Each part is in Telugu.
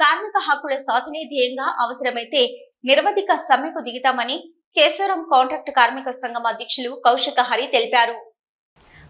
కార్మిక హక్కుల సాధనే ధ్యేయంగా అవసరమైతే నిరవధిక సమ్మెకు దిగుతామని కేశవరం కాంట్రాక్ట్ కార్మిక సంఘం అధ్యక్షులు కౌశిక హరి తెలిపారు.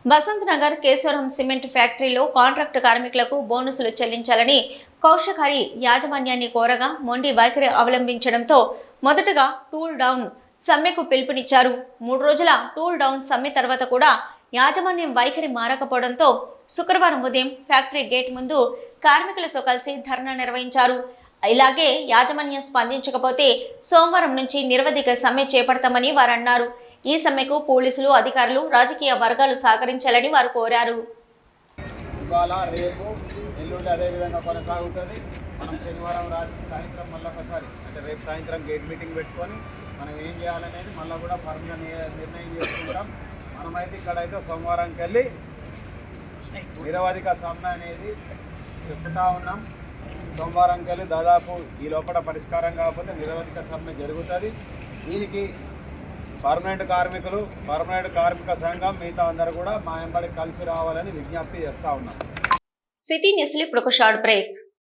వసంత్ నగర్ కేశవరం సిమెంట్ ఫ్యాక్టరీలో కాంట్రాక్ట్ కార్మికులకు బోనసులు చెల్లించాలని కౌశిక్ హరి యాజమాన్యాన్ని కోరగా మొండి వైఖరి అవలంబించడంతో మొదటగా టూల్ డౌన్ సమ్మెకు పిలుపునిచ్చారు. మూడు రోజుల టూల్ డౌన్ సమ్మె తర్వాత కూడా యాజమాన్యం వైఖరి మారకపోవడంతో శుక్రవారం ఉదయం ఫ్యాక్టరీ గేట్ ముందు కార్మికులతో కలిసి ధర్నా నిర్వహించారు. ఇలాగే యాజమాన్యం స్పందించకపోతే సోమవారం నుంచి నిరవధిక సమ్మె చేపడతామని వారు అన్నారు ఈ సమ్మెకు పోలీసులు అధికారులు రాజకీయ వర్గాలు సహకరించాలని వారు కోరారు. ఇవాళ రేపు ఎల్లుండి అదే కొనసాగుతుంది. మనం శనివారం రాత్రి సాయంత్రం మళ్ళీ ఒకసారి అంటే రేపు సాయంత్రం గేట్ మీటింగ్ పెట్టుకొని మనం ఏం చేయాలనేది మళ్ళీ కూడా ఫర్మ్గా నిర్ణయం చేసుకుంటాం. మనమైతే ఇక్కడైతే సోమవారంకి వెళ్ళి నిరవధిక సమ్మె అనేది చెప్తా ఉన్నాం. సోమవారంకి వెళ్ళి దాదాపు ఈ లోపల పరిష్కారం కాకపోతే నిరవధిక సమ్మె జరుగుతుంది. దీనికి పర్మనెంట్ కార్మికులు పర్మనెంట్ కార్మిక సంఘం మిగతా అందరూ కూడా మా వెంబడి కలిసి రావాలని విజ్ఞప్తి చేస్తా ఉన్నాం. సిటీ న్యూస్లో ఇప్పుడు ఒక షార్ట్ బ్రేక్.